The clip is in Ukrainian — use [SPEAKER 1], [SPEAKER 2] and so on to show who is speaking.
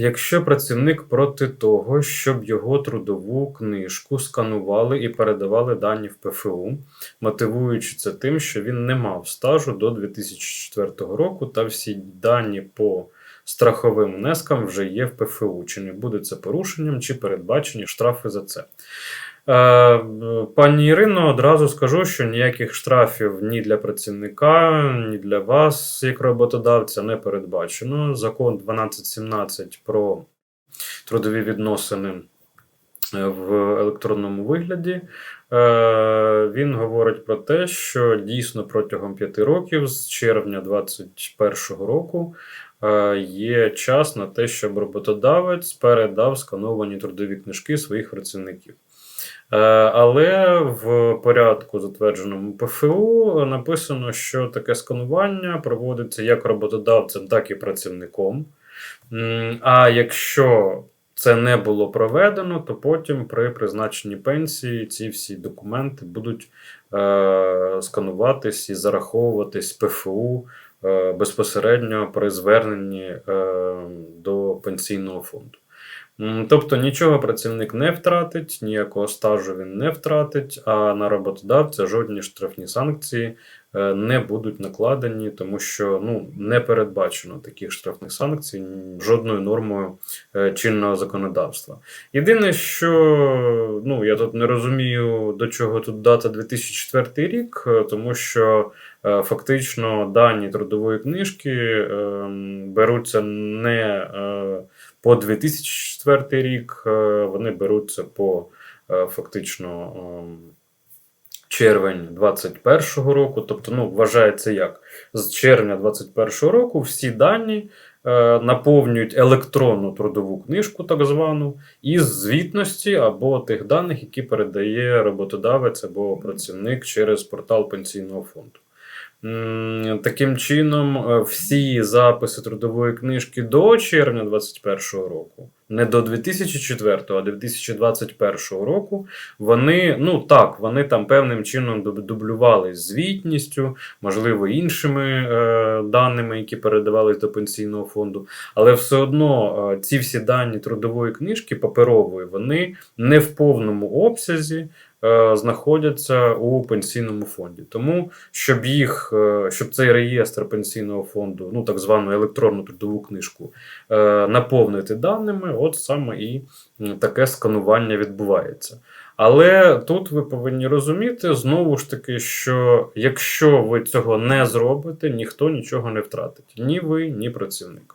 [SPEAKER 1] Якщо працівник проти того, щоб його трудову книжку сканували і передавали дані в ПФУ, мотивуючи це тим, що він не мав стажу до 2004 року, та всі дані по страховим внескам вже є в ПФУ, чи не буде це порушенням, чи передбачені штрафи за це. Е, Пані Ірино, одразу скажу, що ніяких штрафів ні для працівника, ні для вас, як роботодавця, не передбачено. Закон 1217 про трудові відносини е, в електронному вигляді. е, Він говорить про те, що дійсно протягом 5 років, з червня 2021 року, є час на те, щоб роботодавець передав скановані трудові книжки своїх працівників. Е, Але в порядку, затвердженому ПФУ, написано, що таке сканування проводиться як роботодавцем, так і працівником. А якщо це не було проведено, то потім при призначенні пенсії ці всі документи будуть е, скануватись і зараховуватись ПФУ е, безпосередньо при зверненні е, до пенсійного фонду. Тобто нічого працівник не втратить, ніякого стажу він не втратить, а на роботодавця жодні штрафні санкції е, не будуть накладені, тому що ну, не передбачено таких штрафних санкцій жодною нормою е, чинного законодавства. Єдине, що ну, я тут не розумію, до чого тут дата 2004 рік, е, тому що фактично дані трудової книжки е, беруться не по 2004 рік, е, вони беруться по е, фактично ем, червень 2021 року. Тобто, ну, вважається як з червня 2021 року всі дані е, наповнюють електронну трудову книжку, так звану, із звітності або тих даних, які передає роботодавець або працівник через портал пенсійного фонду. Таким чином, е, всі записи трудової книжки до червня 2021 року, не до 2004, а 2021 року, вони, ну так, вони там певним чином дуб- дублювались звітністю, можливо, іншими е, даними, які передавались до пенсійного фонду. Але все одно е, ці всі дані трудової книжки паперової, вони не в повному обсязі знаходяться у пенсійному фонді. Тому, щоб їх, е, щоб цей реєстр пенсійного фонду, ну так звану електронну трудову книжку, е, наповнити даними, от саме і таке сканування відбувається. Але тут ви повинні розуміти знову ж таки, що якщо ви цього не зробите, ніхто нічого не втратить. Ні ви, ні працівник.